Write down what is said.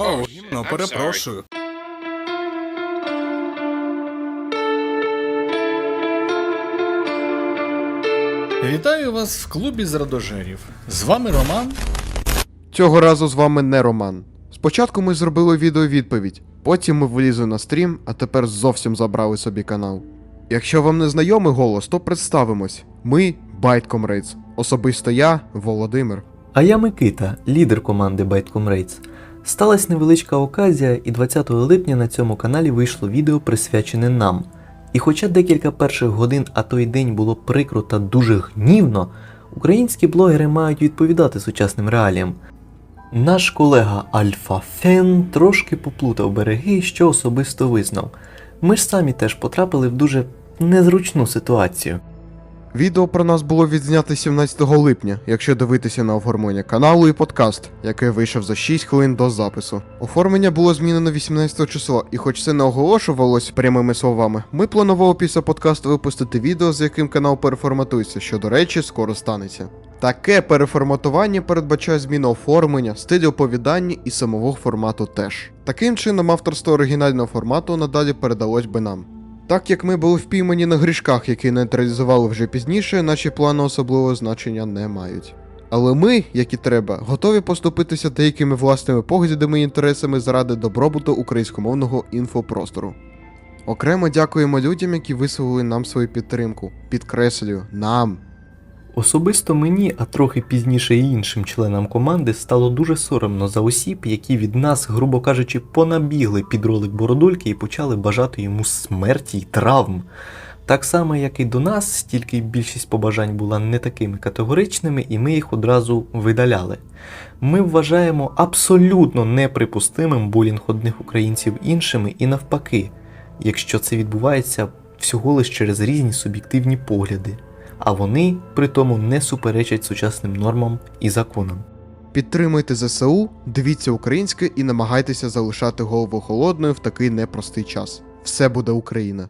О, гімно, перепрошую. Вітаю вас в клубі з радожерів. З вами Роман. Цього разу з вами не Роман. Спочатку ми зробили відеовідповідь, потім ми влізли на стрім, а тепер зовсім забрали собі канал. Якщо вам не знайомий голос, то представимось. Ми Comrades. Особисто я, Володимир. А я Микита, лідер команди Comrades. Сталася невеличка оказія, і 20 липня на цьому каналі вийшло відео присвячене нам. І хоча декілька перших годин, а то й день було прикро та дуже гнівно, українські блогери мають відповідати сучасним реаліям. Наш колега Альфа Фен трошки поплутав береги, що особисто визнав. Ми ж самі теж потрапили в дуже незручну ситуацію. Відео про нас було відзнято 17 липня, якщо дивитися на оформлення каналу і подкаст, який вийшов за 6 хвилин до запису. Оформлення було змінено 18 числа, і хоч це не оголошувалось прямими словами, ми планували після подкасту випустити відео, з яким канал переформатується, що, до речі, скоро станеться. Таке переформатування передбачає зміну оформлення, стилю оповідання і самого формату теж. Таким чином, авторство оригінального формату надалі передалось би нам. Так як ми були впіймані на грішках, які нейтралізували вже пізніше, наші плани особливого значення не мають. Але ми, як і треба, готові поступитися деякими власними поглядами і інтересами заради добробуту українськомовного інфопростору. Окремо дякуємо людям, які висловили нам свою підтримку. Підкреслюю, нам. Особисто мені, а трохи пізніше і іншим членам команди, стало дуже соромно за осіб, які від нас, грубо кажучи, понабігли під ролик Бородульки і почали бажати йому смерті й травм. Так само, як і до нас, тільки більшість побажань була не такими категоричними, і ми їх одразу видаляли. Ми вважаємо абсолютно неприпустимим булінг одних українців іншими і навпаки, якщо це відбувається всього лиш через різні суб'єктивні погляди а вони при тому не суперечать сучасним нормам і законам. Підтримуйте ЗСУ, дивіться українське і намагайтеся залишати голову холодною в такий непростий час. Все буде Україна!